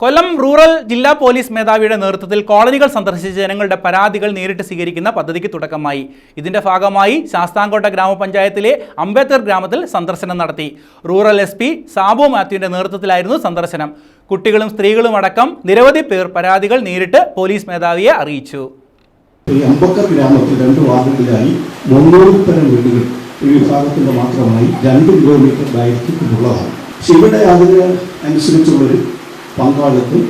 കൊല്ലം rural ജില്ലാ police മേധാവിയുടെ നേതൃത്വത്തിൽ കോളനികൾ സന്ദർശിച്ച് ജനങ്ങളുടെ പരാതികൾ നേരിട്ട് സ്വീകരിക്കുന്ന പദ്ധതിക്ക് തുടക്കമായി. ഇതിന്റെ ഭാഗമായി ശാസ്താംകോട്ട ഗ്രാമപഞ്ചായത്തിലെ അംബേദ്കർ ഗ്രാമത്തിൽ സന്ദർശനം നടത്തി. റൂറൽ എസ് പി സാബു മാത്യുവിന്റെ നേതൃത്വത്തിലായിരുന്നു സന്ദർശനം. കുട്ടികളും സ്ത്രീകളും അടക്കം നിരവധി പേർ പരാതികൾ നേരിട്ട് പോലീസ് മേധാവിയെ അറിയിച്ചു. ഈ അമ്പക്കർ ഗ്രാമത്തിൽ രണ്ട് തരം മാത്രമായി രണ്ട് ഇവിടെ അതിന് അനുസരിച്ചുള്ളൊരു പങ്കാളിത്തം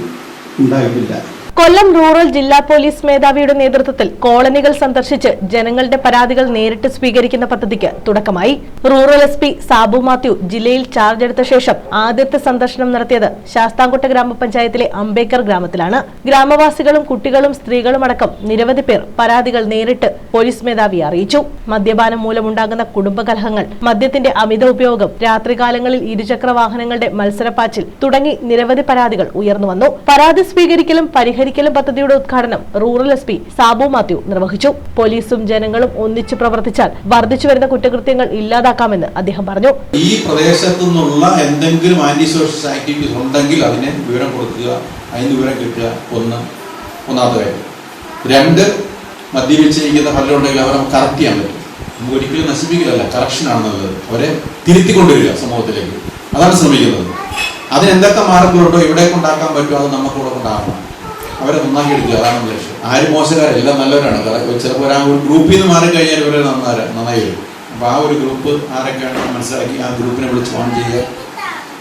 ഉണ്ടായിട്ടില്ല. കൊല്ലം റൂറൽ ജില്ലാ പോലീസ് മേധാവിയുടെ നേതൃത്വത്തിൽ കോളനികൾ സന്ദർശിച്ച് ജനങ്ങളുടെ പരാതികൾ നേരിട്ട് സ്വീകരിക്കുന്ന പദ്ധതിക്ക് തുടക്കമായി. Rural S P Sabu Mathew ജില്ലയിൽ ചാർജ് എടുത്ത ശേഷം ആദ്യത്തെ സന്ദർശനം നടത്തിയത് ശാസ്താംകോട്ട ഗ്രാമപഞ്ചായത്തിലെ അംബേക്കർ ഗ്രാമത്തിലാണ്. ഗ്രാമവാസികളും കുട്ടികളും സ്ത്രീകളും അടക്കം നിരവധി പേർ പരാതികൾ നേരിട്ട് പോലീസ് മേധാവിയെ അറിയിച്ചു. മദ്യപാനം മൂലമുണ്ടാകുന്ന കുടുംബകലഹങ്ങൾ മദ്യത്തിന്റെ അമിത ഉപയോഗം രാത്രികാലങ്ങളിൽ ഇരുചക്ര വാഹനങ്ങളുടെ മത്സരപ്പാച്ചിൽ തുടങ്ങി നിരവധി പരാതികൾ ഉയർന്നുവന്നു പരാതി സ്വീകരിക്കലും പരിഹരിക്കലും പദ്ധതിയുടെ ഉദ്ഘാടനം rural S P Sabu Mathew നിർവഹിച്ചു. പോലീസും ജനങ്ങളും ഒന്നിച്ചു പ്രവർത്തിച്ചാൽ വർദ്ധിച്ചു വരുന്ന കുറ്റകൃത്യങ്ങൾ ഇല്ലാതാക്കാമെന്ന് അദ്ദേഹം പറഞ്ഞു. ഈ പ്രദേശത്തു നിന്നുള്ള എന്തെങ്കിലും ആന്റി സോഷ്യൽ ആക്ടിവിറ്റീസ് ഉണ്ടെങ്കിൽ അതിനെ വിവരം കൊടുക്കുക അതിന് വിവരം കിട്ടുക ഒന്ന് ഒന്നാമത്തെ കാര്യം. രണ്ട് മദ്യപിച്ചിരിക്കുന്ന പലരും ഉണ്ടെങ്കിൽ അവരെ കറക്റ്റ് ചെയ്യാൻ പറ്റും. നമുക്ക് ഒരിക്കലും നശിപ്പിക്കില്ല കറക്ഷനാണ് നല്ലത് അവരെ തിരുത്തിക്കൊണ്ടുവരിക സമൂഹത്തിലേക്ക്. അതാണ് ശ്രമിക്കുന്നത്. അതിനെന്തൊക്കെ മാർഗങ്ങളുണ്ടോ ഇവിടെ കൊണ്ടാക്കാൻ പറ്റുമോ അത് നമുക്കിവിടെ കൊണ്ടാക്കണം അവരെ നന്നാക്കി എടുക്കുക. അതാണ് ലക്ഷ്യം. ആരും മോശക്കാരല്ല എല്ലാം നല്ലവരാണ്. ചിലപ്പോൾ ഒരാ ഒരു ഗ്രൂപ്പിൽ നിന്ന് മാറി കഴിഞ്ഞാൽ ഇവരെ നന്നായി നന്നായി വരും. അപ്പോൾ ആ ഒരു ഗ്രൂപ്പ് ആരൊക്കെയാണ് മനസ്സിലാക്കി ആ ഗ്രൂപ്പിനെ വിളിച്ച് ഫോൺ ചെയ്യുക.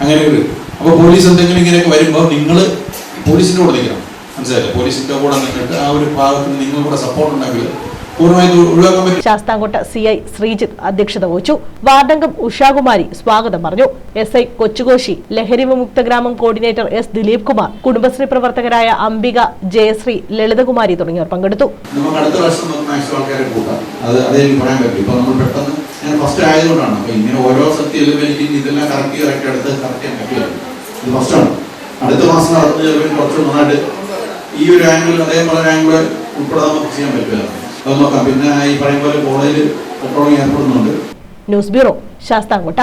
അങ്ങനെ ഒരു അപ്പോൾ പോലീസ് എന്തെങ്കിലും ഇങ്ങനെയൊക്കെ വരുമ്പോൾ നിങ്ങൾ പോലീസിന്റെ കൂടെ നിൽക്കണം. മനസ്സിലായില്ലേ? പോലീസിന്റെ കൂടെ നിന്നിട്ട് ആ ഒരു ഭാഗത്തിന് നിങ്ങൾ കൂടെ സപ്പോർട്ട് ഉണ്ടെങ്കിൽ ശാസ്താംകോട്ട സി ഐ ശ്രീജിത്ത് അധ്യക്ഷത വഹിച്ചു. വാർഡംഗം ഉഷാകുമാരി സ്വാഗതം പറഞ്ഞു. എസ് ഐ കൊച്ചുകോശി ലഹരി വിമുക്ത ഗ്രാമം കോർഡിനേറ്റർ എസ് ദിലീപ് കുമാർ കുടുംബശ്രീ പ്രവർത്തകരായ അംബിക ജയശ്രീ ലളിതകുമാരി തുടങ്ങിയവർ പങ്കെടുത്തു. ഫസ്റ്റ് ആയതുകൊണ്ടാണ്. ഇങ്ങനെ ഓരോ സത്യം എനിക്ക് ഇതെല്ലാം കറക്റ്റ് കറക്റ്റ് എടുത്ത് കറക്റ്റ് ചെയ്യാൻ പറ്റില്ല. ഇത് ഫസ്റ്റാണ് അടുത്ത മാസം നടന്നു ചിലപ്പോൾ കുറച്ച് നന്നായിട്ട് ഈ ഒരു ആംഗിൾ അതേപോലെ ആംഗിൾ ഉൾപ്പെടെ നമുക്ക് ചെയ്യാൻ പറ്റില്ല. അത് നോക്കാം. പിന്നെ ഈ പറയും പോലെ കോളേജിൽ പെട്രോളിംഗ് ഏർപ്പെടുന്നുണ്ട് ന്യൂസ് ബ്യൂറോ ശാസ്താംകോട്ട.